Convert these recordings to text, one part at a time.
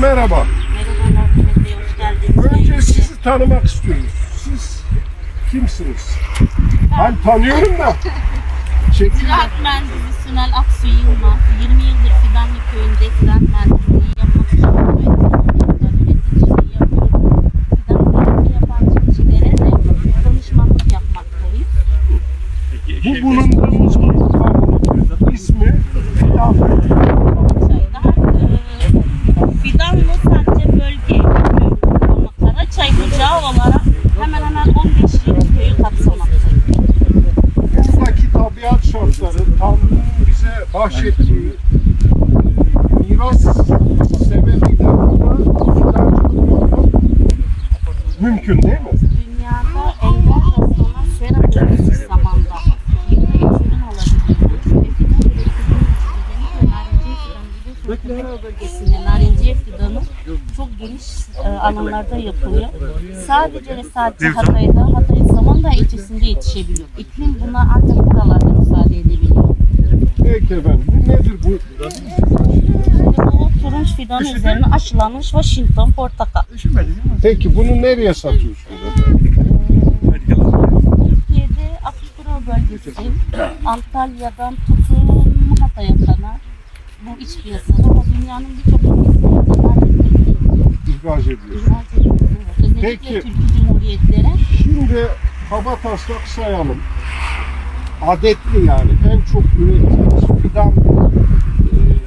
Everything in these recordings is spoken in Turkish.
merhaba. Merhabalar hoş geldiniz. Önce sizi tanımak istiyoruz. Siz kimsiniz? Ben tanıyorum da. Çekin. Ziraat Mühendisi Sünel Aksu Yılmaz, 20 yıldır Fidanlı Köyü'nde ziraat mühendisliği yapmak yapmaktayım. Bu bulunduğumuz bu ismi Fidan. Çayda e, Fidanlı sadece bölge ama Karaçay bucağı olarak hemen hemen 15-20 köyü kapsamaktadır. Buradaki tabiat şartları Tanrı'nın bize bahşettiği e, miras sebebiyle burada fidancılık yapmak mümkün değil mi? Dünyada enver rastlanan sera zamanda sera bölgesinde narenciye fidanı çok geniş e, alanlarda yapılıyor. Sadece ve sadece Hatay'da, Hatay'ın Samandağ ilçesinde yetişebiliyor. İklim buna ancak buralarda müsaade edebiliyor. Peki efendim. Bu nedir bu? Şimdi bu turunç fidanı üzerine aşılanmış Washington portakal. Peki bunu nereye satıyorsunuz? Türkiye'de Akçura bölgesi, Antalya'dan tutun Hatay'a kadar bu iç piyasada ama dünyanın birçok ülkesinde İhraç. Özellikle Peki. Türk Cumhuriyetlere Şimdi kaba taslak sayalım. Adetli yani en çok ürettiğimiz fidan eee,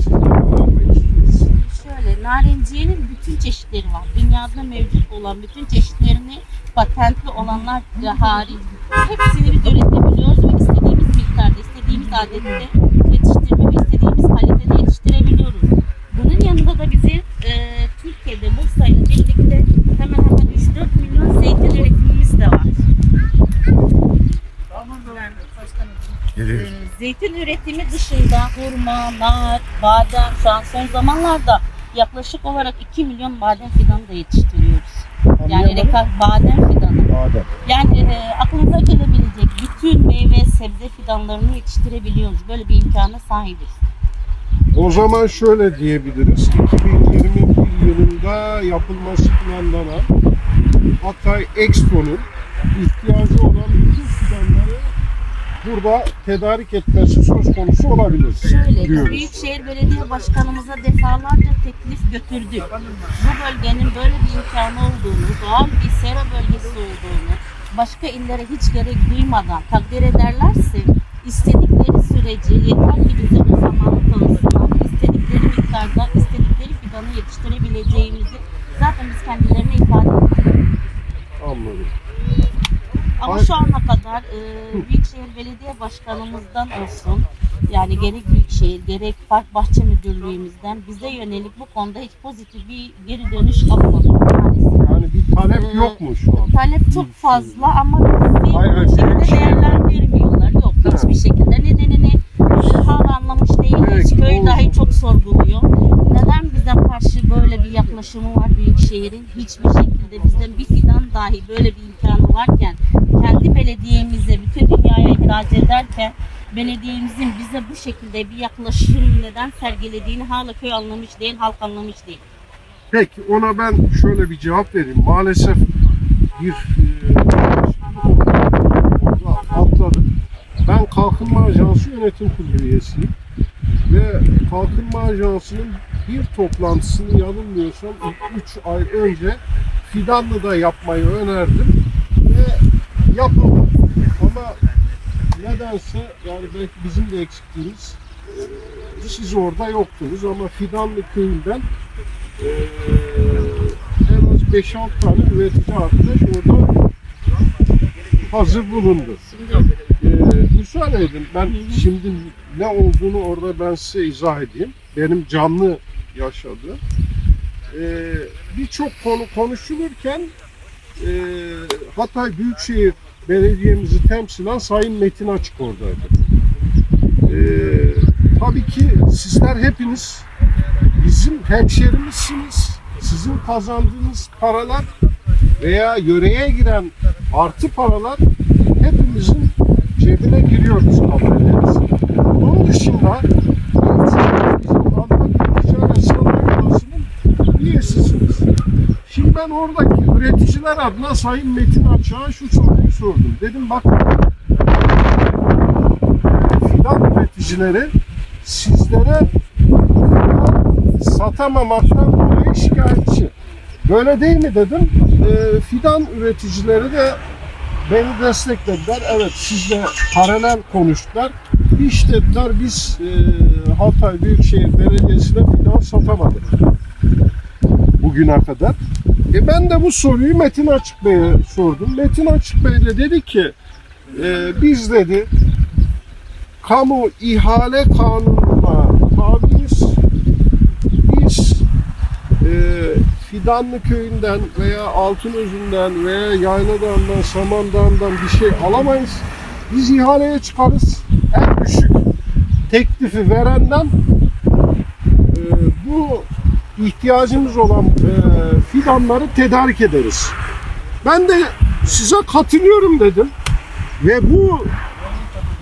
sizden öğrenmek istiyoruz. şöyle narenciyenin bütün çeşitleri var. Dünyada mevcut olan bütün çeşitlerini patentli olanlar hariç hepsini biz üretebiliyoruz ve istediğimiz miktarda, istediğimiz adette yetiştirme ve istediğimiz kalitede yetiştirebiliyoruz. Bunun yanında da bizim e, Türkiye'de Bursa ile birlikte hemen hemen 3-4 milyon zeytin üretimimiz de var. Ee, Zeytin üretimi dışında hurma, nar, badem şu an son zamanlarda yaklaşık olarak 2 milyon badem fidanı da yetiştiriyoruz. Yani reka badem fidanı. Badem. Yani e, aklınıza gelebilecek bütün meyve sebze fidanlarını yetiştirebiliyoruz. Böyle bir imkana sahibiz. O zaman şöyle diyebiliriz. 2021 yılında yapılması planlanan Hatay Expo'nun ihtiyacı olan burada tedarik etmesi söz konusu olabilir. Şöyle, diyoruz. Büyükşehir Belediye Başkanımıza defalarca teklif götürdük. Bu bölgenin böyle bir imkanı olduğunu, doğal bir sera bölgesi olduğunu, başka illere hiç gerek duymadan takdir ederlerse istedikleri süreci yeter ki bize o zamanı tanısınlar. İstedikleri miktarda, istedikleri fidanı yetiştirebileceğimizi zaten biz kendilerine ifade ettik. Anladım. Ama şu ana kadar e, Büyükşehir Belediye Başkanımızdan olsun, yani gerek Büyükşehir gerek Park Bahçe Müdürlüğümüzden bize yönelik bu konuda hiç pozitif bir geri dönüş maalesef. Yani bir talep Ee, yok mu şu an? Talep çok fazla ama bizi Hayır, şekilde Büyükşehir- değerlendirmiyorlar. Yok hiçbir şekilde nedenini e, hala anlamış değil. Hiç Peki, köy dahi çok sorguluyor. Neden bize karşı böyle bir yaklaşımı var Büyükşehir'in? Hiçbir şekilde bizden bir fidan dahi böyle bir imkanı varken kendi belediyemize bütün dünyaya ihraç ederken belediyemizin bize bu şekilde bir yaklaşım neden sergilediğini hala köy anlamış değil, halk anlamış değil. Peki ona ben şöyle bir cevap vereyim. Maalesef bir e, atladım. Ben Kalkınma Ajansı Yönetim Kurulu üyesiyim. Ve Kalkınma Ajansı'nın bir toplantısını yanılmıyorsam 3 ay önce Fidanlı'da yapmayı önerdim. Yapıldı. Ama nedense yani belki bizim de eksikliğimiz e, siz orada yoktunuz ama Fidanlı köyünden ee, en az 5-6 tane üretici arkadaş orada hazır bulundu. Ee, müsaade edin ben şimdi ne olduğunu orada ben size izah edeyim. Benim canlı yaşadığım. Ee, Birçok konu konuşulurken e, Hatay Büyükşehir Belediye'mizi temsilen Sayın Metin Açık oradaydı. Ee, tabii ki sizler hepiniz bizim hemşerimizsiniz. Sizin kazandığınız paralar veya yöreye giren artı paralar hepimizin cebine giriyor bizim haberlerimiz. Bunun dışında Antakya Ticaret Sanayi ben oradaki üreticiler adına Sayın Metin Açık'a şu soruyu sordum. Dedim bak fidan üreticileri sizlere satamamaktan dolayı şikayetçi. Böyle değil mi dedim. Ee, fidan üreticileri de beni desteklediler. Evet sizle paralel konuştular. Hiç dediler biz e, Hatay Büyükşehir Belediyesi'ne fidan satamadık bugüne kadar. E ben de bu soruyu Metin Açık Bey'e sordum. Metin Açık Bey de dedi ki e, biz dedi kamu ihale kanununa tabiiz. Biz e, Fidanlı köyünden veya Altınözü'nden veya Yayladağ'ından, Samandağ'dan bir şey alamayız. Biz ihaleye çıkarız. En düşük teklifi verenden e, bu ihtiyacımız olan e, fidanları tedarik ederiz. Ben de size katılıyorum dedim ve bu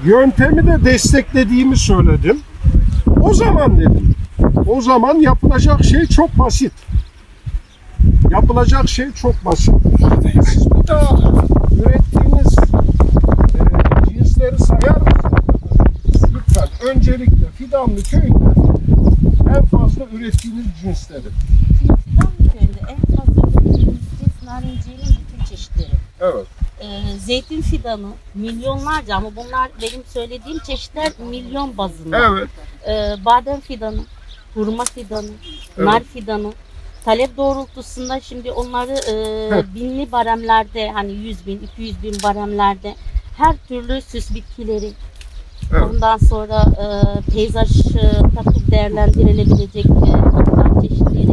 yöntemi de desteklediğimi söyledim. O zaman dedim. O zaman yapılacak şey çok basit. Yapılacak şey çok basit. Siz bir daha ürettiğiniz e, cinsleri sayar mısınız? Lütfen öncelikle Fidanlı köyünde fazla ürettiğiniz cinsleri. Fidan köyünde en fazla üretildiğimiz cins narinciyenin bütün çeşitleri. Evet. Ee, zeytin fidanı milyonlarca ama bunlar benim söylediğim çeşitler milyon bazında. Evet. Ee, badem fidanı, hurma fidanı, Evet. nar fidanı. Talep doğrultusunda şimdi onları e, Heh. binli baremlerde hani 100 bin, 200 bin baremlerde her türlü süs bitkileri, Evet. ondan sonra e, peyzaj e, takıp değerlendirilebilecek e, çeşitleri.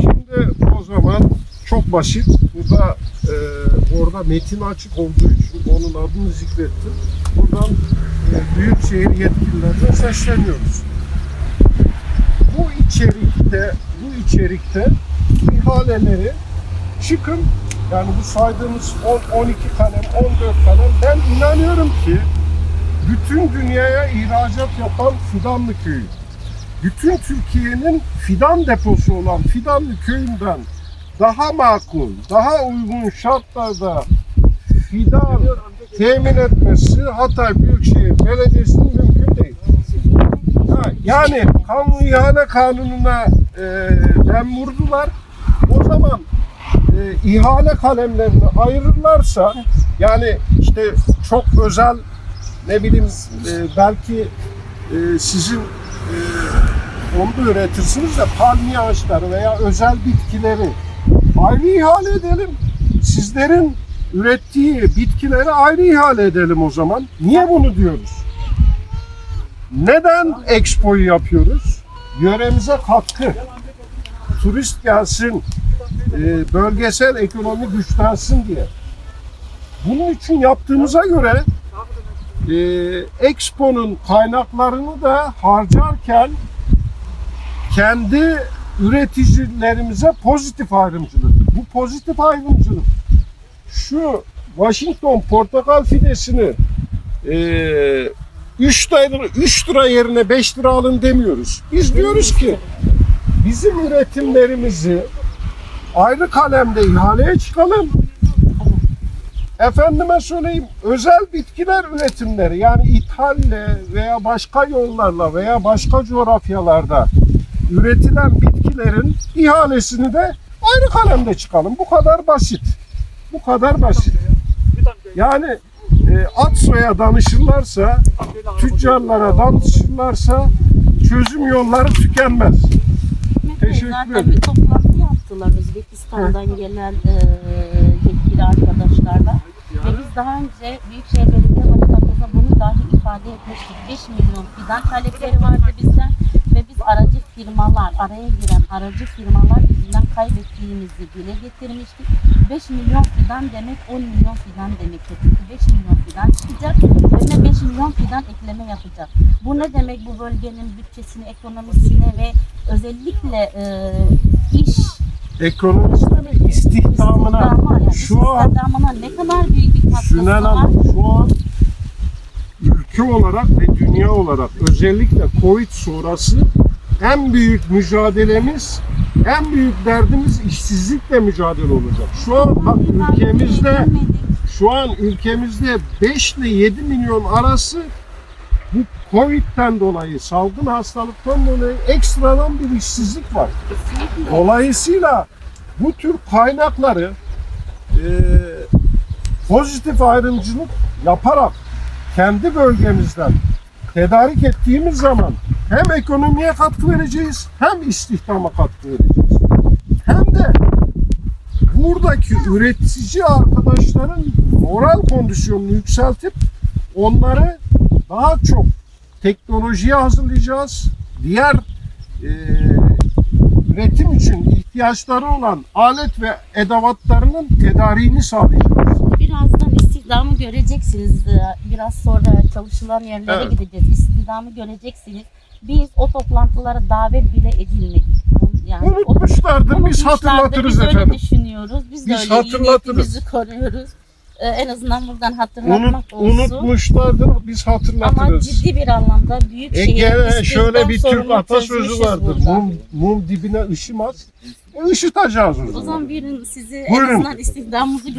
Şimdi o zaman çok basit. Bu da e, orada metin açık olduğu için onun adını zikrettim. Buradan e, Büyükşehir yetkililerine sesleniyoruz. Bu içerikte bu içerikte ihaleleri çıkın yani bu saydığımız 10, 12 kalem, 14 kalem ben inanıyorum ki bütün dünyaya ihracat yapan Fidanlı Köyü bütün Türkiye'nin fidan deposu olan Fidanlı köyünden daha makul, daha uygun şartlarda fidan temin etmesi Hatay Büyükşehir Belediyesi'nin mümkün değil. Ha, yani kanun ihale kanununa e, dem vurdular. O zaman e, ihale kalemlerini ayırırlarsa yani işte çok özel ne bileyim e, belki e, sizin e, onu da üretirsiniz de palmiye ağaçları veya özel bitkileri ayrı ihale edelim. Sizlerin ürettiği bitkileri ayrı ihale edelim o zaman. Niye bunu diyoruz? Neden Expo'yu yapıyoruz? Yöremize katkı. Turist gelsin, e, bölgesel ekonomi güçlensin diye. Bunun için yaptığımıza göre e, Expo'nun kaynaklarını da harcarken kendi üreticilerimize pozitif ayrımcılık. Bu pozitif ayrımcılık şu Washington portakal fidesini e, 3 lira, 3 lira yerine 5 lira alın demiyoruz. Biz diyoruz ki bizim üretimlerimizi ayrı kalemde ihaleye çıkalım. Efendime söyleyeyim özel bitkiler üretimleri yani ithalle veya başka yollarla veya başka coğrafyalarda üretilen bitkilerin ihalesini de ayrı kalemde çıkalım. Bu kadar basit. Bu kadar basit. Yani e, Atso'ya danışırlarsa, tüccarlara danışırlarsa çözüm yolları tükenmez. Teşekkür Zaten ederim. bir toplantı yaptılar Özbekistan'dan gelen e, yetkili arkadaşlarla. Ve biz daha önce Büyükşehir Belediye Başkanımıza bunu dahi ifade etmiştik. 5 milyon fidan talepleri vardı bizden ve biz aracı firmalar, araya giren aracı firmalar yüzünden kaybettiğimizi dile getirmiştik. 5 milyon fidan demek 10 milyon fidan demek. Çünkü 5 milyon fidan çıkacak ve 5 milyon fidan ekleme yapacak. Bu ne demek bu bölgenin bütçesine, ekonomisine ve özellikle e, iş Ekonomisine ve istihdamına şu an ne kadar büyük bir katkısı var. Hanım şu an ülke olarak ve dünya olarak özellikle Covid sonrası en büyük mücadelemiz en büyük derdimiz işsizlikle mücadele olacak. Şu an bak ülkemizde şu an ülkemizde 5 ile 7 milyon arası bu Covid'den dolayı, salgın hastalıktan dolayı ekstradan bir işsizlik var. Dolayısıyla bu tür kaynakları e, pozitif ayrımcılık yaparak kendi bölgemizden tedarik ettiğimiz zaman hem ekonomiye katkı vereceğiz hem istihdama katkı vereceğiz. Hem de buradaki üretici arkadaşların moral kondisyonunu yükseltip onları daha çok teknolojiye hazırlayacağız. Diğer e, üretim için ihtiyaçları olan alet ve edevatlarının tedariğini sağlayacağız. Birazdan istihdamı göreceksiniz. Ee, Biraz sonra çalışılan yerlere Evet. gideceğiz. İstihdamı göreceksiniz. Biz o toplantılara davet bile edilmedik. Yani Unutmuşlardır, biz hatırlatırız biz öyle efendim. düşünüyoruz. Biz, Biz de öyle hatırlatırız. koruyoruz. Ee, en azından buradan Unut, hatırlatmak olsun. unutmuşlardır, biz Ama hatırlatırız. ciddi bir anlamda büyük E şehir gene şöyle bir Türk atasözü vardır. burada. Mum, mum dibine ışımaz. E, ışıtacağız o O zaman. zaman bir sizi Buyurun. en azından istihdamımızı